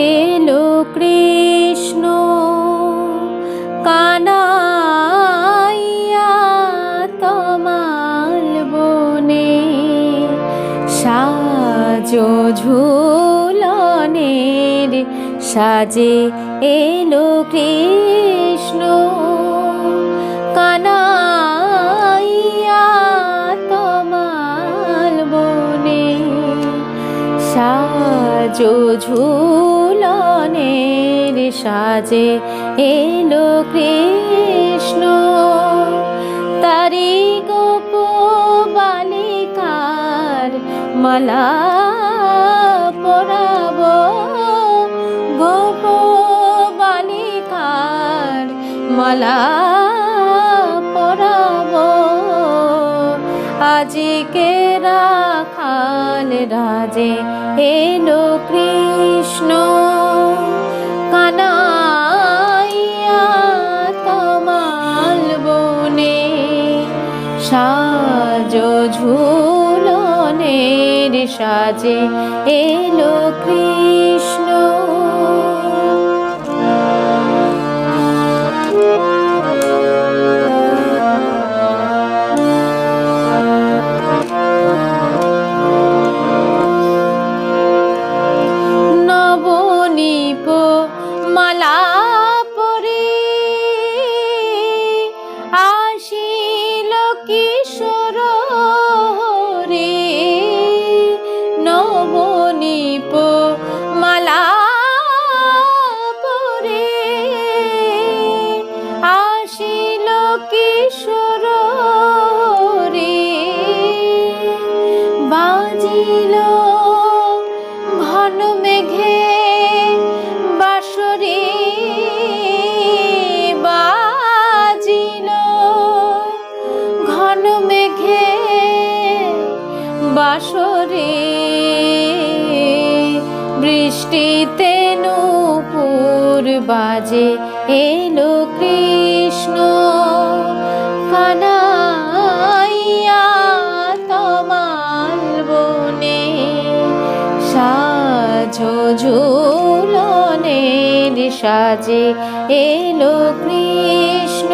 এলো কৃষ্ণ কানাইয়া তমাল বনে সাজো সাজে এলো কৃষ্ণ কানাইয়া তমাল বনে সাজো ঝুলনের সাজে এলো কৃষ্ণ। তারি গোপ বালিকার মালা পরাব। গোপ বালিকার মালা পরাব। আজিকে রাখাল রাজে এলো কৃষ্ণ। সাজো ঝুলনের সাজে এলো কৃষ্ণ কিশোর রে, বাজিল ঘন মেঘে বাঁশরে, বাজিল ঘন মেঘে বাঁশরে। বৃষ্টিতে নূপুর বাজে, এলো কৃষ্ণ সাজে এলো কৃষ্ণ।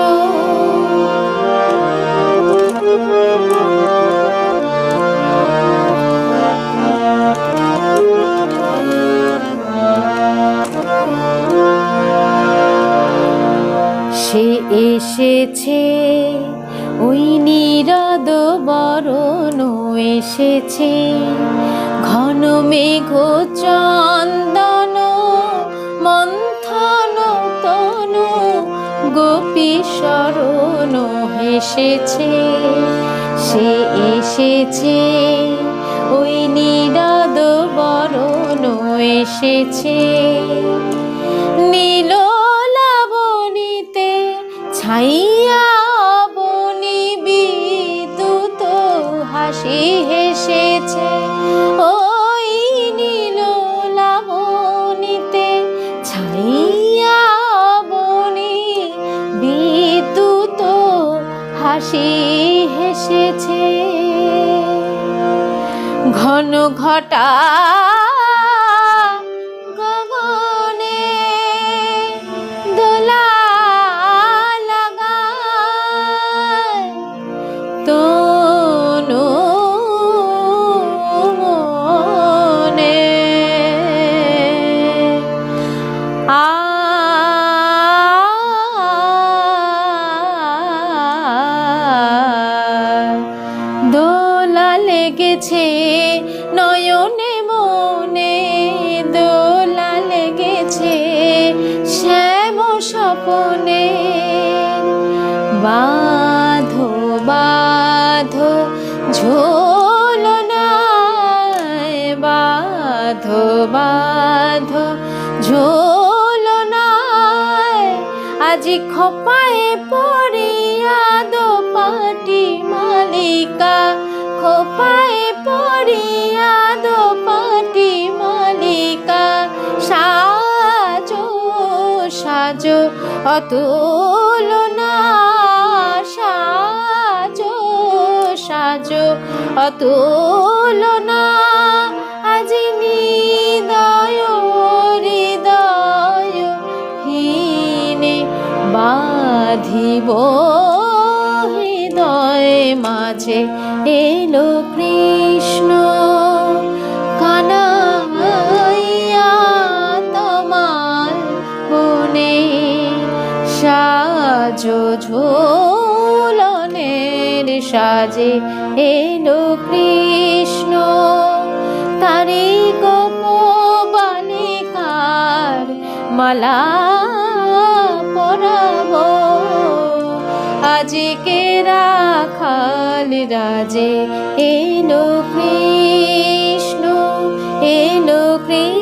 সে এসেছে ওই নিরদ বরণ এসেছে। ঘন মেঘ চন্দন শরণ হেসেছে, সে এসেছে। ওই নিরদ বরণ এসেছে। নীল লাবণীতে ছাইয়া বনি বিদ্যুৎ হাসি হেসেছে হাসি হেসেছে। ঘন ঘটা লেগেছে, নয়নে মনে দোলা লেগেছে, শ্যাম স্বপনে। বাঁধো বাঁধো ঝোলনায় বাঁধো বাঁধো ঝোলনায় আজি খপায়ে পড়িয়া দো পাটি মালিকা খোপায় পড়িয়া দো পাটি মালিকা, সাজো সাজো অতুল না সাজো সাজো অতুল না আজি নিদয়, হৃদয় হীনে হৃদয় মাঝে এলো কৃষ্ণ তোমার ঝোলনের সাজে এলো কৃষ্ণ তারি গোপ বালিকার মালা পরাব? আজকে রাখাল রাজে এলো কৃষ্ণ এলো কৃষ্ণ।